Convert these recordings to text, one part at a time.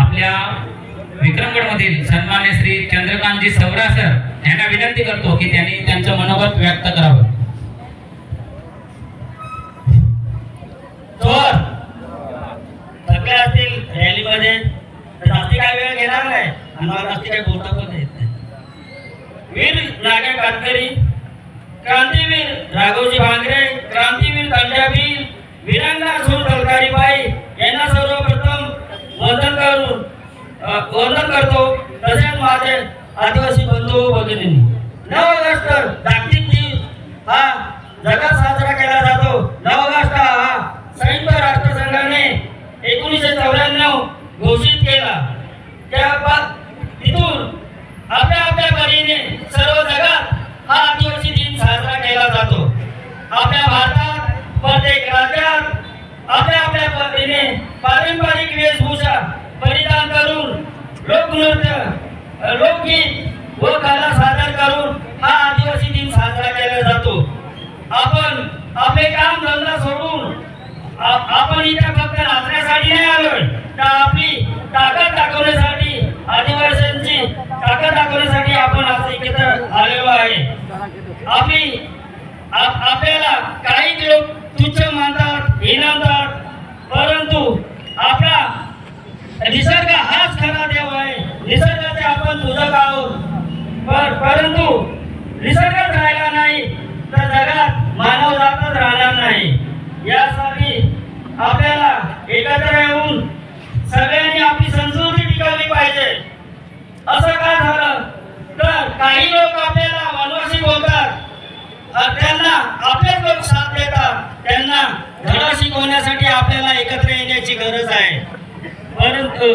आपल्या विक्रमगडमधील सन्मान्य श्री चंद्रकांतजी सवरा सर यांना विनंती करतो की त्यांनी त्यांचं मनोगत व्यक्त करावं. चोर सगळे असतील रॅलीमध्ये. जास्ती काय वेळ घेणार नाही. आणि मला जास्ती काही बोलता पण येत नाही. वीर नागा कातकरी क्रांतीवीर राघवजी भांगरे क्रांतीवीर तांड्यावीर वीरांगना सूर तलकारीबाई यांना सर्वप्रथम वंदन करून वर्णन करतो. तसेच माझे आदिवासी बंधू भगिनींनी नऊ ऑगस्ट जागतिक दिन हा जगात साजरा केला जातो. नऊ ऑगस्ट हा संयुक्त राष्ट्रसंघाने एकोणीसशे चौऱ्याण्णव घोषित केला. त्या तिथून आपल्या आपल्या परीने सर्व जगात हा आदिवासी दिन साजरा केला जातो. आपल्या भारतात प्रत्येक राज्यात आपल्या आपल्या पद्धतीने पारंपरिक वेशभूषा लोकनृत्य लोकगीत व कला सादर करून हा आदिवासी दिन साजरा केला जातो. आपण आपले काम धंदा सोडून आपण इथे फक्त नाचण्यासाठी नाही आलोय तर आपली ताकद दाखवण्यासाठी आदिवासींची ताकद दाखवण्यासाठी आपण आज एकत्र आलेलो आहे. आपली आप- आपल्याला काही लोक तुच्छ मानतात हिनवतात परंतु आपला निसर्ग हाच खरा देव आहे निसर्गाचे आपण पूजक आहोत पर परंतु निसर्गच राहिला नाही तर जगात मानव जातच राहणार नाही. यासाठी आपल्याला एकत्र येऊन सगळ्यांनी आपली संस्कृती टिकवली पाहिजे. असं का झालं? तर काही लोक आपल्याला वनवासी बोलतात. त्यांना आपलेच लोक साथ देतात. त्यांना धडा शिकवण्यासाठी आपल्याला एकत्र येण्याची गरज आहे. परंतु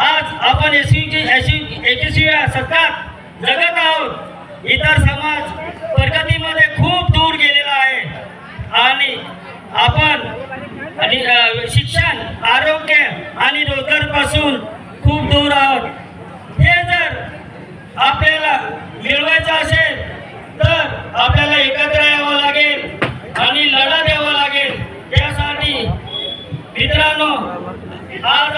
आज आपण एकविसव्या सत्तात जगत आहोत इतर समाज प्रगतीमध्ये खूप दूर गेलेला आहे. आणि आपण आणि शिक्षण आरोग्य आणि रोजगारपासून खूप दूर आहोत. हे जर आपल्याला मिळवायचं असेल तर आपल्याला एकत्र यावं लागेल आणि लढा द्यावा लागेल. त्यासाठी मित्रांनो आज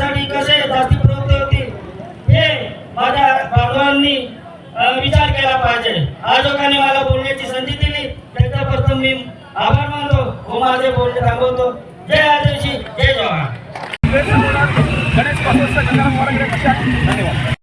लढा कसे जास्ती प्रवृत्त होतील हे माझ्या बांधवांनी विचार केला पाहिजे. आजोबांनी मला बोलण्याची संधी दिली त्याचा प्रथम मी आभार मानतो. हो, व माझे बोलणे थांबवतो. जय आदिवशी जय जवाहर गणेश धन्यवाद.